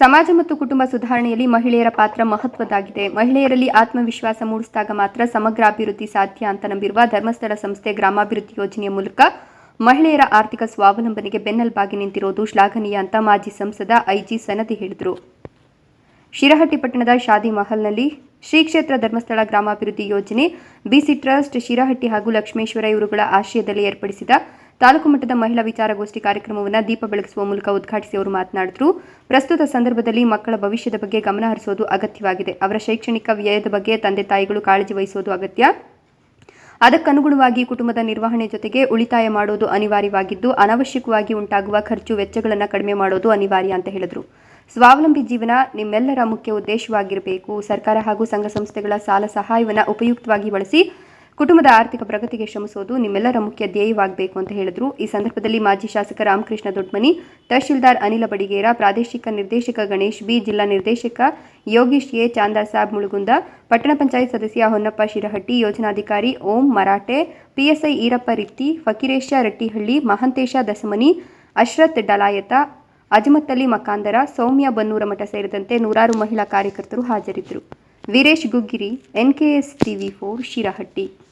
ಸಮಾಜ ಮತ್ತು ಕುಟುಂಬ ಸುಧಾರಣೆಯಲ್ಲಿ ಮಹಿಳೆಯರ ಪಾತ್ರ ಮಹತ್ವದ್ದಾಗಿದೆ. ಮಹಿಳೆಯರಲ್ಲಿ ಆತ್ಮವಿಶ್ವಾಸ ಮೂಡಿಸಿದಾಗ ಮಾತ್ರ ಸಮಗ್ರ ಅಭಿವೃದ್ಧಿ ಸಾಧ್ಯ ಅಂತ ನಂಬಿರುವ ಧರ್ಮಸ್ಥಳ ಸಂಸ್ಥೆ ಗ್ರಾಮಾಭಿವೃದ್ಧಿ ಯೋಜನೆಯ ಮೂಲಕ ಮಹಿಳೆಯರ ಆರ್ಥಿಕ ಸ್ವಾವಲಂಬನೆಗೆ ಬೆನ್ನೆಲ್ಬಾಗಿ ನಿಂತಿರೋದು ಶ್ಲಾಘನೀಯ ಅಂತ ಮಾಜಿ ಸಂಸದ ಐಜಿ ಸನದಿ ಹೇಳಿದರು. ಶಿರಹಟ್ಟಿ ಪಟ್ಟಣದ ಶಾದಿ ಮಹಲ್ನಲ್ಲಿ ಶ್ರೀ ಕ್ಷೇತ್ರ ಧರ್ಮಸ್ಥಳ ಗ್ರಾಮಾಭಿವೃದ್ಧಿ ಯೋಜನೆ ಬಿಸಿ ಟ್ರಸ್ಟ್, ಶಿರಹಟ್ಟಿ ಹಾಗೂ ಲಕ್ಷ್ಮೇಶ್ವರ ಇವರುಗಳ ಆಶ್ರಯದಲ್ಲಿ ಏರ್ಪಡಿಸಿದ ತಾಲೂಕು ಮಟ್ಟದ ಮಹಿಳಾ ವಿಚಾರಗೋಷ್ಠಿ ಕಾರ್ಯಕ್ರಮವನ್ನು ದೀಪ ಬೆಳಗಿಸುವ ಮೂಲಕ ಉದ್ಘಾಟಿಸಿ ಅವರು ಮಾತನಾಡಿದರು. ಪ್ರಸ್ತುತ ಸಂದರ್ಭದಲ್ಲಿ ಮಕ್ಕಳ ಭವಿಷ್ಯದ ಬಗ್ಗೆ ಗಮನ ಹರಿಸೋದು ಅಗತ್ಯವಾಗಿದೆ. ಅವರ ಶೈಕ್ಷಣಿಕ ವ್ಯಯದ ಬಗ್ಗೆ ತಂದೆ ತಾಯಿಗಳು ಕಾಳಜಿ ವಹಿಸೋದು ಅಗತ್ಯ. ಅದಕ್ಕನುಗುಣವಾಗಿ ಕುಟುಂಬದ ನಿರ್ವಹಣೆ ಜೊತೆಗೆ ಉಳಿತಾಯ ಮಾಡೋದು ಅನಿವಾರ್ಯವಾಗಿದ್ದು, ಅನಾವಶ್ಯಕವಾಗಿ ಉಂಟಾಗುವ ಖರ್ಚು ವೆಚ್ಚಗಳನ್ನು ಕಡಿಮೆ ಮಾಡೋದು ಅನಿವಾರ್ಯ ಅಂತ ಹೇಳಿದರು. ಸ್ವಾವಲಂಬಿ ಜೀವನ ನಿಮ್ಮೆಲ್ಲರ ಮುಖ್ಯ ಉದ್ದೇಶವಾಗಿರಬೇಕು. ಸರ್ಕಾರ ಹಾಗೂ ಸಂಘ ಸಂಸ್ಥೆಗಳ ಸಾಲ ಸಹಾಯವನ್ನು ಉಪಯುಕ್ತವಾಗಿ ಬಳಸಿ ಕುಟುಂಬದ ಆರ್ಥಿಕ ಪ್ರಗತಿಗೆ ಶ್ರಮಿಸುವುದು ನಿಮ್ಮೆಲ್ಲರ ಮುಖ್ಯ ಧ್ಯೇಯವಾಗಬೇಕು ಅಂತ ಹೇಳಿದರು. ಈ ಸಂದರ್ಭದಲ್ಲಿ ಮಾಜಿ ಶಾಸಕ ರಾಮಕೃಷ್ಣ ದೊಡ್ಮನಿ, ತಹಶೀಲ್ದಾರ್ ಅನಿಲ ಬಡಿಗೇರ, ಪ್ರಾದೇಶಿಕ ನಿರ್ದೇಶಕ ಗಣೇಶ್ ಬಿ, ಜಿಲ್ಲಾ ನಿರ್ದೇಶಕ ಯೋಗೀಶ್ ಎ ಚಾಂದಾ ಸಾಬ್ ಮುಳುಗುಂದ, ಪಟ್ಟಣ ಪಂಚಾಯತ್ ಸದಸ್ಯ ಹೊನ್ನಪ್ಪ ಶಿರಹಟ್ಟಿ, ಯೋಜನಾಧಿಕಾರಿ ಓಂ ಮರಾಠೆ, ಪಿಎಸ್ಐ ಈರಪ್ಪ ರಿತ್ತಿ, ಫಕೀರೇಶ ರಟ್ಟಿಹಳ್ಳಿ, ಮಹಂತೇಶ ದಸಮನಿ ಅಶ್ರತ್ ಡಲಾಯತ ಅಜಮತ್ತಲ್ಲಿ ಮಕಾಂದರ, ಸೌಮ್ಯ ಬನ್ನೂರಮಠ ಸೇರಿದಂತೆ ನೂರಾರು ಮಹಿಳಾ ಕಾರ್ಯಕರ್ತರು ಹಾಜರಿದ್ದರು. Viresh Guggiri, NKS TV four, Shirahatti.